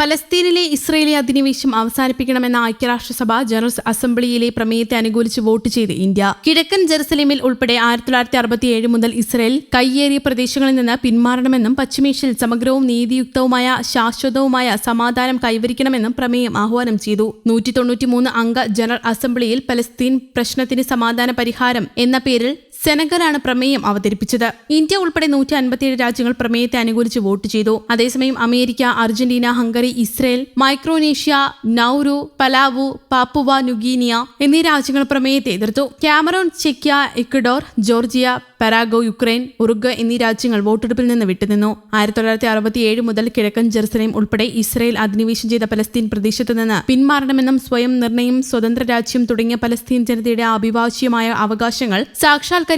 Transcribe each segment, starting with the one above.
പലസ്തീനിലെ Israeli അധിനിവേശം അവസാനിപ്പിക്കണമെന്ന ഐക്യരാഷ്ട്രസഭ general അസംബ്ലിയിലെ പ്രമേയത്തെ അനുകൂലിച്ച് വോട്ട് ചെയ്ത് ഇന്ത്യ. കിഴക്കൻ ജെറുസലേമിൽ ഉൾപ്പെടെ ആയിരത്തി തൊള്ളായിരത്തി അറുപത്തിയേഴ് മുതൽ ഇസ്രയേൽ കയ്യേറിയ പ്രദേശങ്ങളിൽ നിന്ന് പിന്മാറണമെന്നും പശ്ചിമേഷ്യയിൽ സമഗ്രവും നീതിയുക്തവുമായ ശാശ്വതവുമായ സമാധാനം കൈവരിക്കണമെന്നും പ്രമേയം ആഹ്വാനം ചെയ്തു. നൂറ്റി തൊണ്ണൂറ്റിമൂന്ന് അംഗ ജനറൽ അസംബ്ലിയിൽ പലസ്തീൻ പ്രശ്നത്തിന് സമാധാന പരിഹാരം എന്ന പേരിൽ സെനഗലാണ് പ്രമേയം അവതരിപ്പിച്ചത്. ഇന്ത്യ ഉൾപ്പെടെ നൂറ്റി അൻപത്തിയേഴ് രാജ്യങ്ങൾ പ്രമേയത്തെ അനുകൂലിച്ച് വോട്ട് ചെയ്തു. അതേസമയം America Argentina Hungary Israel Micronesia Nauru Palau Papua new guinea എന്നീ രാജ്യങ്ങൾ പ്രമേയത്തെ എതിർത്തു. Cameroon ചെക്യ Ecuador Georgia Paraguay Ukraine Uruguay എന്നീ രാജ്യങ്ങൾ വോട്ടെടുപ്പിൽ നിന്ന് വിട്ടുനിന്നു. ആയിരത്തി തൊള്ളായിരത്തി അറുപത്തിയേഴ് മുതൽ കിഴക്കൻ ജെറുസലേം ഉൾപ്പെടെ ഇസ്രയേൽ അധിനിവേശം ചെയ്ത പലസ്തീൻ പ്രദേശത്തു നിന്ന് പിന്മാറണമെന്നും സ്വയം നിർണയം സ്വതന്ത്ര രാജ്യം തുടങ്ങിയ പലസ്തീൻ ജനതയുടെ അഭിഭാഷ്യമായ അവകാശങ്ങൾ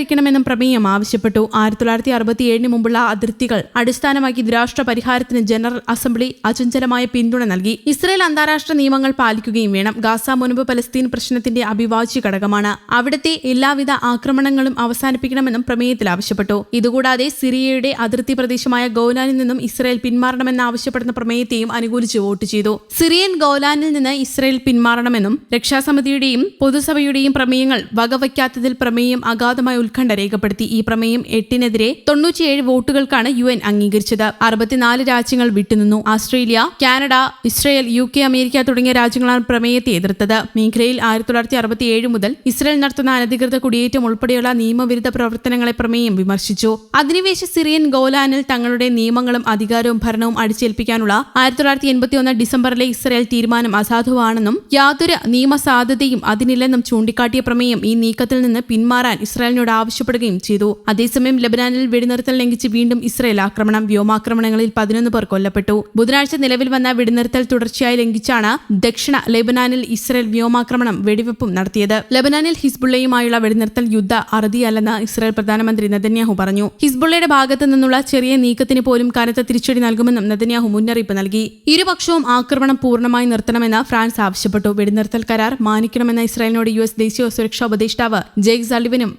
സാക്ഷാത്കരിക്കണമെന്നും പ്രമേയം ആവശ്യപ്പെട്ടു. ആയിരത്തി തൊള്ളായിരത്തി അറുപത്തി ഏഴിന് മുമ്പുള്ള അതിർത്തികൾ അടിസ്ഥാനമാക്കി ദുരാഷ്ട്ര പരിഹാരത്തിന് ജനറൽ അസംബ്ലി അചഞ്ചലമായ പിന്തുണ നൽകി. ഇസ്രയേൽ അന്താരാഷ്ട്ര നിയമങ്ങൾ പാലിക്കുകയും വേണം. ഗാസ മുൻപ് പലസ്തീൻ പ്രശ്നത്തിന്റെ അവിഭാജ്യ ഘടകമാണ്. അവിടുത്തെ എല്ലാവിധ ആക്രമണങ്ങളും അവസാനിപ്പിക്കണമെന്നും പ്രമേയത്തിൽ ആവശ്യപ്പെട്ടു. ഇതുകൂടാതെ സിറിയയുടെ അതിർത്തി പ്രദേശമായ ഗോലാനിൽ നിന്നും ഇസ്രയേൽ പിന്മാറണമെന്ന് ആവശ്യപ്പെടുന്ന പ്രമേയത്തെയും അനുകൂലിച്ച് വോട്ട് ചെയ്തു. സിറിയൻ ഗോലാനിൽ നിന്ന് ഇസ്രയേൽ പിന്മാറണമെന്നും രക്ഷാസമിതിയുടെയും പൊതുസഭയുടെയും പ്രമേയങ്ങൾ വകവയ്ക്കാത്തതിൽ പ്രമേയം അഗാധമായ ഉത്കണ്ഠ രേഖപ്പെടുത്തി ഈ പ്രമേയം എട്ടിനെതിരെ തൊണ്ണൂറ്റിയേഴ് വോട്ടുകൾക്കാണ് യു എൻ അംഗീകരിച്ചത്. അറുപത്തിനാല് രാജ്യങ്ങൾ വിട്ടുനിന്നു. Australia Canada Israel U K America തുടങ്ങിയ രാജ്യങ്ങളാണ് പ്രമേയത്തെ എതിർത്തത്. മേഖലയിൽ ആയിരത്തി തൊള്ളായിരത്തി അറുപത്തിയേഴ് മുതൽ ഇസ്രയേൽ നടത്തുന്ന അനധികൃത കുടിയേറ്റം ഉൾപ്പെടെയുള്ള നിയമവിരുദ്ധ പ്രവർത്തനങ്ങളെ പ്രമേയം വിമർശിച്ചു. അധിനിവേശ സിറിയൻ ഗോലാനിൽ തങ്ങളുടെ നിയമങ്ങളും അധികാരവും ഭരണവും അടിച്ചേൽപ്പിക്കാനുള്ള ആയിരത്തി തൊള്ളായിരത്തി എൺപത്തിയൊന്ന് ഡിസംബറിലെ ഇസ്രയേൽ തീരുമാനം അസാധുവാണെന്നും യാതൊരു നിയമസാധ്യതയും അതിനില്ലെന്നും ചൂണ്ടിക്കാട്ടിയ പ്രമേയം ഈ നീക്കത്തിൽ നിന്ന് പിന്മാറാൻ ഇസ്രായേലിനോട് ആവശ്യപ്പെടുകയും ചെയ്തു. അതേസമയം ലബനാനിൽ വെടിനിർത്തൽ ലംഘിച്ച് വീണ്ടും ഇസ്രയേൽ ആക്രമണം വ്യോമാക്രമണങ്ങളിൽ പതിനൊന്ന് പേർ കൊല്ലപ്പെട്ടു. ബുധനാഴ്ച നിലവിൽ വന്ന വെടിനിർത്തൽ തുടർച്ചയായി ലംഘിച്ചാണ് ദക്ഷിണ ലെബനാനിൽ ഇസ്രയേൽ വ്യോമാക്രമണം വെടിവെപ്പും നടത്തിയത്. ലബനാനിൽ ഹിസ്ബുള്ളയുമായുള്ള വെടിനിർത്തൽ യുദ്ധ അറുതിയല്ലെന്ന് ഇസ്രയേൽ പ്രധാനമന്ത്രി നെതന്യാഹു പറഞ്ഞു. ഹിസ്ബുള്ളയുടെ ഭാഗത്തു നിന്നുള്ള ചെറിയ നീക്കത്തിന് പോലും കനത്ത തിരിച്ചടി നൽകുമെന്നും നെതന്യാഹു മുന്നറിയിപ്പ് നൽകി. ഇരുപക്ഷവും ആക്രമണം പൂർണമായി നിർത്തണമെന്ന് ഫ്രാൻസ് ആവശ്യപ്പെട്ടു. വെടിനിർത്തൽ കരാർ മാനിക്കണമെന്ന ഇസ്രായേലിനോട് യു എസ് ദേശീയ സുരക്ഷാ ഉപദേഷ്ടാവ് ജെയ്ക് സലിവനും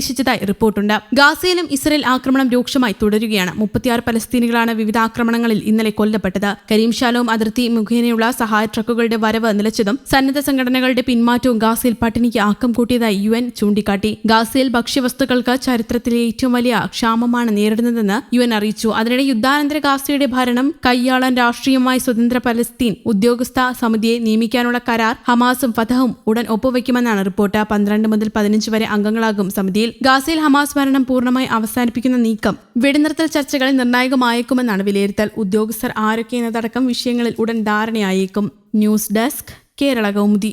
നിർദ്ദേശിച്ചതായി റിപ്പോർട്ടുണ്ട്. ഗാസയിലും ഇസ്രയേൽ ആക്രമണം രൂക്ഷമായി തുടരുകയാണ്. മുപ്പത്തിയാറ് പലസ്തീനികളാണ് വിവിധ ആക്രമണങ്ങളിൽ ഇന്നലെ കൊല്ലപ്പെട്ടത്. കരീം ഷാലോം അതിർത്തി മുഖേനയുള്ള സഹായ ട്രക്കുകളുടെ വരവ് നിലച്ചതും സന്നദ്ധ സംഘടനകളുടെ പിന്മാറ്റവും ഗാസയിൽ പട്ടിണിക്ക് ആക്കം കൂട്ടിയതായി യു എൻ ചൂണ്ടിക്കാട്ടി. ഗാസയിൽ ഭക്ഷ്യവസ്തുക്കൾക്ക് ചരിത്രത്തിലെ ഏറ്റവും വലിയ ക്ഷാമമാണ് നേരിടുന്നതെന്ന് യു എൻ അറിയിച്ചു. അതിനിടെ യുദ്ധാനന്തര ഗാസയുടെ ഭരണം കൈയാളാൻ രാഷ്ട്രീയമായി സ്വതന്ത്ര പലസ്തീൻ ഉദ്യോഗസ്ഥ സമിതിയെ നിയമിക്കാനുള്ള കരാർ ഹമാസും ഫതഹും ഉടൻ ഒപ്പുവയ്ക്കുമെന്നാണ് റിപ്പോർട്ട്. പന്ത്രണ്ട് മുതൽ പതിനഞ്ച് വരെ അംഗങ്ങളാകും സമിതിയിൽ ഗാസയിൽ ഹമാസ് ഭരണം പൂർണമായി അവസാനിപ്പിക്കുന്ന നീക്കം വെടിനിർത്തൽ ചർച്ചകളിൽ നിർണായകമായേക്കുമെന്നാണ് വിലയിരുത്തൽ. ഉദ്യോഗസ്ഥർ ആരൊക്കെ എന്നതടക്കം വിഷയങ്ങളിൽ ഉടൻ ധാരണയായേക്കും. News desk Kerala Kaumudi.